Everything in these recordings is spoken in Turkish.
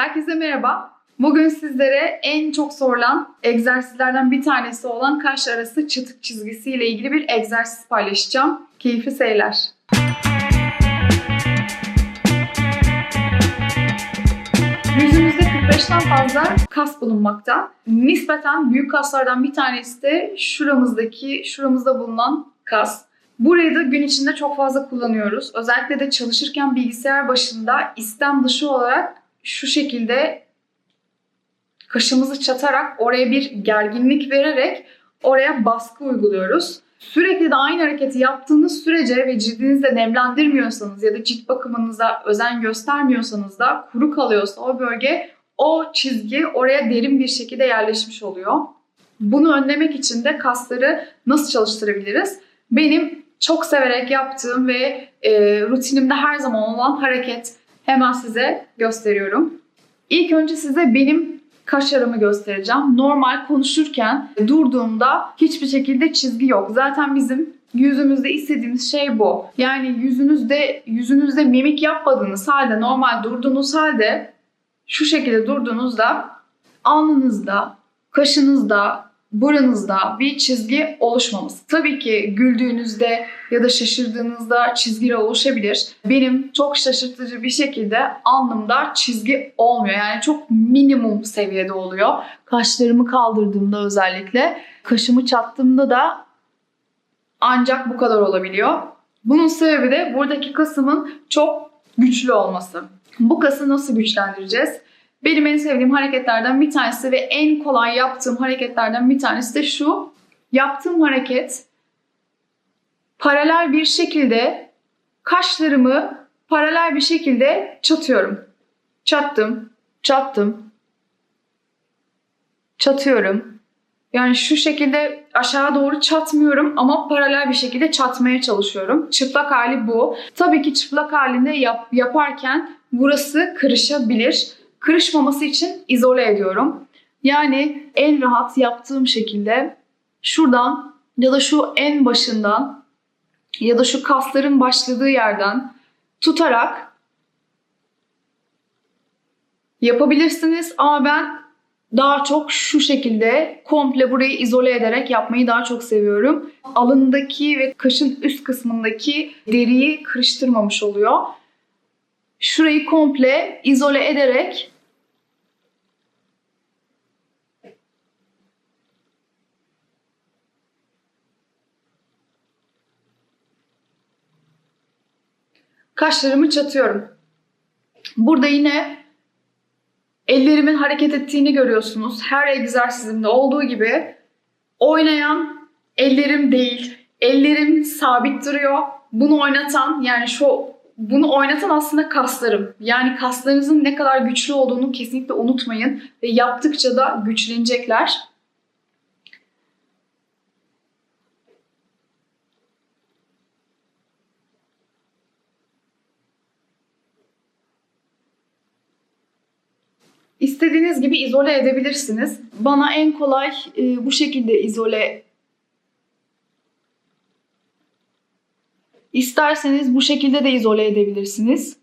Herkese merhaba. Bugün sizlere en çok sorulan egzersizlerden bir tanesi olan kaş arası çıtık çizgisi ile ilgili bir egzersiz paylaşacağım. Keyifli seyirler. Yüzümüzde 45'ten fazla kas bulunmakta. Nispeten büyük kaslardan bir tanesi de şuramızdaki, şuramızda bulunan kas. Burayı da gün içinde çok fazla kullanıyoruz. Özellikle de çalışırken bilgisayar başında istem dışı olarak şu şekilde kaşımızı çatarak oraya bir gerginlik vererek oraya baskı uyguluyoruz. Sürekli de aynı hareketi yaptığınız sürece ve cildinizi de nemlendirmiyorsanız ya da cilt bakımınıza özen göstermiyorsanız da kuru kalıyorsa o bölge o çizgi oraya derin bir şekilde yerleşmiş oluyor. Bunu önlemek için de kasları nasıl çalıştırabiliriz? Benim çok severek yaptığım ve e, rutinimde her zaman olan hareket hemen size gösteriyorum. İlk önce size benim kaşlarımı göstereceğim. Normal konuşurken durduğumda hiçbir şekilde çizgi yok. Zaten bizim yüzümüzde istediğimiz şey bu. Yani yüzünüzde yüzünüzde mimik yapmadığınız halde normal durduğunuz halde şu şekilde durduğunuzda alnınızda, kaşınızda, buranızda bir çizgi oluşmaması. Tabii ki güldüğünüzde ya da şaşırdığınızda çizgiler oluşabilir. Benim çok şaşırtıcı bir şekilde alnımda çizgi olmuyor. Yani çok minimum seviyede oluyor. Kaşlarımı kaldırdığımda özellikle, kaşımı çattığımda da ancak bu kadar olabiliyor. Bunun sebebi de buradaki kasımın çok güçlü olması. Bu kası nasıl güçlendireceğiz? Benim en sevdiğim hareketlerden bir tanesi ve en kolay yaptığım hareketlerden bir tanesi de şu. Yaptığım hareket paralel bir şekilde kaşlarımı paralel bir şekilde çatıyorum. Çattım, çattım, çatıyorum. Yani şu şekilde aşağı doğru çatmıyorum ama paralel bir şekilde çatmaya çalışıyorum. Çıplak hali bu. Tabii ki çıplak halinde yap, yaparken burası kırışabilir. Kırışmaması için izole ediyorum. Yani en rahat yaptığım şekilde şuradan ya da şu en başından ya da şu kasların başladığı yerden tutarak yapabilirsiniz ama ben daha çok şu şekilde komple burayı izole ederek yapmayı daha çok seviyorum. Alındaki ve kaşın üst kısmındaki deriyi kırıştırmamış oluyor. Şurayı komple izole ederek kaşlarımı çatıyorum. Burada yine ellerimin hareket ettiğini görüyorsunuz. Her egzersizimde olduğu gibi oynayan ellerim değil. Ellerim sabit duruyor. Bunu oynatan yani şu bunu oynatan aslında kaslarım. Yani kaslarınızın ne kadar güçlü olduğunu kesinlikle unutmayın ve yaptıkça da güçlenecekler. İstediğiniz gibi izole edebilirsiniz. Bana en kolay e, bu şekilde izole İsterseniz bu şekilde de izole edebilirsiniz.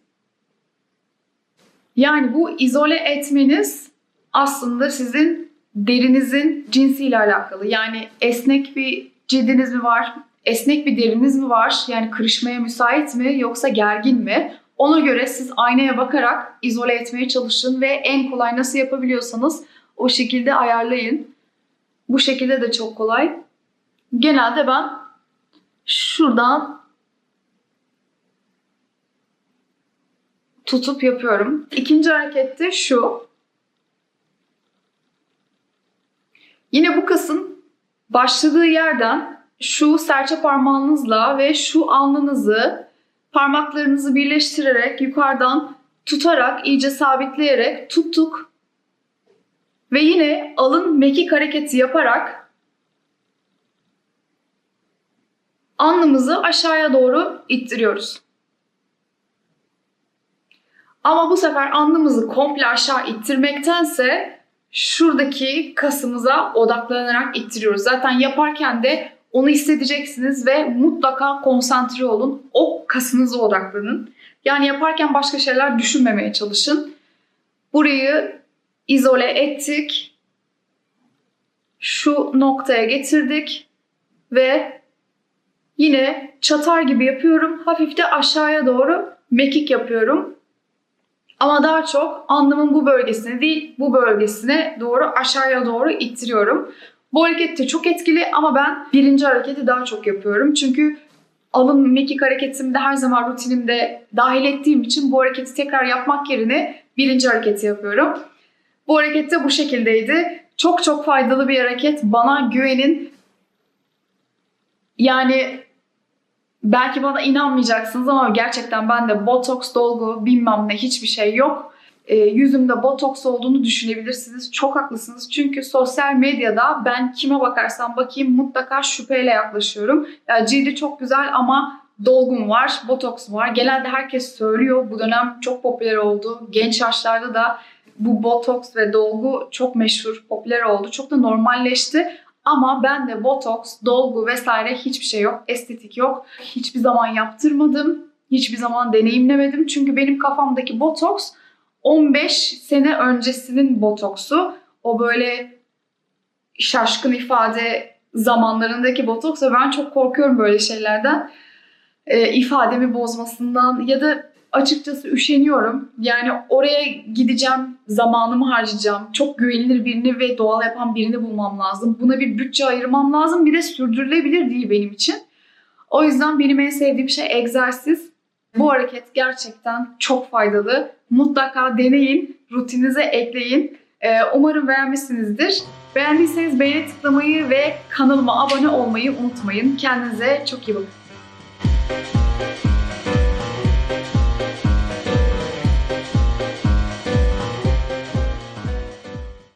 Yani bu izole etmeniz aslında sizin derinizin cinsiyle alakalı. Yani esnek bir cildiniz mi var? Esnek bir deriniz mi var? Yani kırışmaya müsait mi yoksa gergin mi? Ona göre siz aynaya bakarak izole etmeye çalışın ve en kolay nasıl yapabiliyorsanız o şekilde ayarlayın. Bu şekilde de çok kolay. Genelde ben şuradan tutup yapıyorum. İkinci hareket de şu. Yine bu kasın başladığı yerden şu serçe parmağınızla ve şu alnınızı parmaklarınızı birleştirerek yukarıdan tutarak iyice sabitleyerek tuttuk. Ve yine alın mekik hareketi yaparak alnımızı aşağıya doğru ittiriyoruz. Ama bu sefer alnımızı komple aşağı ittirmektense şuradaki kasımıza odaklanarak ittiriyoruz. Zaten yaparken de onu hissedeceksiniz ve mutlaka konsantre olun. O kasınıza odaklanın. Yani yaparken başka şeyler düşünmemeye çalışın. Burayı izole ettik. Şu noktaya getirdik ve yine çatar gibi yapıyorum. Hafif de aşağıya doğru mekik yapıyorum. Ama daha çok alnımın bu bölgesine değil, bu bölgesine doğru aşağıya doğru ittiriyorum. Bu hareket de çok etkili ama ben birinci hareketi daha çok yapıyorum. Çünkü alın mekik hareketimde her zaman rutinimde dahil ettiğim için bu hareketi tekrar yapmak yerine birinci hareketi yapıyorum. Bu hareket de bu şekildeydi. Çok çok faydalı bir hareket. Bana güvenin. Yani belki bana inanmayacaksınız ama gerçekten bende botoks, dolgu, bilmem ne hiçbir şey yok. E, yüzümde botoks olduğunu düşünebilirsiniz. Çok haklısınız. Çünkü sosyal medyada ben kime bakarsam bakayım mutlaka şüpheyle yaklaşıyorum. Ya cildi çok güzel ama dolgum var, botoks var. Genelde herkes söylüyor. Bu dönem çok popüler oldu. Genç yaşlarda da bu botoks ve dolgu çok meşhur, popüler oldu. Çok da normalleşti. Ama ben de botoks, dolgu vesaire hiçbir şey yok. Estetik yok. Hiçbir zaman yaptırmadım. Hiçbir zaman deneyimlemedim. Çünkü benim kafamdaki botoks 15 sene öncesinin botoksu. O böyle şaşkın ifade zamanlarındaki botoks ve ben çok korkuyorum böyle şeylerden. E, ifademi bozmasından ya da açıkçası üşeniyorum. Yani oraya gideceğim, zamanımı harcayacağım. Çok güvenilir birini ve doğal yapan birini bulmam lazım. Buna bir bütçe ayırmam lazım. Bir de sürdürülebilir değil benim için. O yüzden benim en sevdiğim şey egzersiz. Bu hareket gerçekten çok faydalı. Mutlaka deneyin, rutininize ekleyin. Ee, umarım beğenmişsinizdir. Beğendiyseniz beğeni tıklamayı ve kanalıma abone olmayı unutmayın. Kendinize çok iyi bakın.